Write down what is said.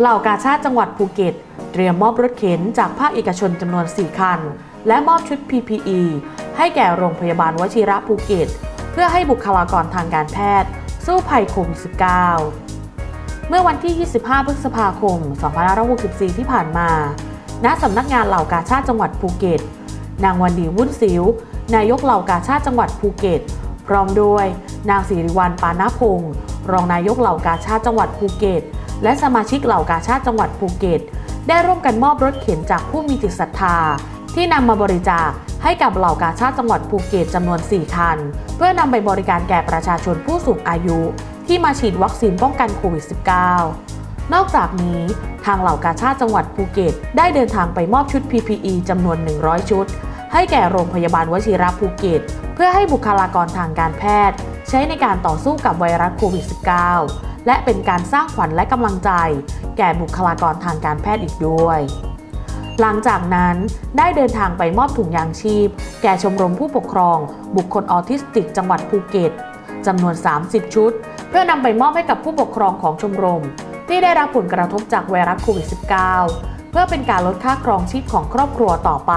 เหล่ากาชาติจังหวัดภูเก็ต เตรียมมอบรถเข็นจากภาคเอกชนจำนวน 4 คัน และมอบชุด PPE ให้แก่โรงพยาบาลวชิระภูเก็ต เพื่อให้บุคลากรทางการแพทย์ สู้ภัยโควิด -19 เมื่อวันที่ 25 พฤษภาคม 2564 ที่ผ่านมา ณ สำนักงานเหล่ากาชาติจังหวัดภูเก็ต นางวันดีวุ่นสิว นายกเหล่ากาชาติจังหวัดภูเก็ต พร้อมด้วย นางสิริวัลปานาพงศ์รองนายกเหล่ากาชาติจังหวัดภูเก็ต และสมาชิกเหล่ากาชาติจังหวัดภูเก็ต ได้ร่วมกันมอบรถเข็นจากผู้มีจิตศรัทธา ที่นำมาบริจาคให้กับเหล่ากาชาติจังหวัดภูเก็ตจำนวน 4 คัน เพื่อนำไปบริการแก่ประชาชนผู้สูงอายุ ที่มาฉีดวัคซีนป้องกันโควิด -19 นอกจากนี้ทางเหล่ากาชาติจังหวัดภูเก็ต ได้เดินทางไปมอบชุด PPE จำนวน 100 ชุด ให้แก่โรงพยาบาลวชิระภูเก็ต เพื่อให้บุคลากรทางการแพทย์ ใช้ในการต่อสู้กับไวรัสโควิด -19 และเป็นการสร้างขวัญและกำลังใจ แก่บุคลากรทางการแพทย์อีกด้วย หลังจากนั้นได้เดินทางไปมอบถุงยางชีพ แก่ชมรมผู้ปกครอง บุคคลออทิสติก จังหวัดภูเก็ตจำนวน 30 ชุด เพื่อนำไปมอบให้กับผู้ปกครองของชมรม ที่ได้รับผลกระทบจากไวรัสโควิด -19 เพื่อเป็นการลดค่าครองชีพของครอบครัวต่อไป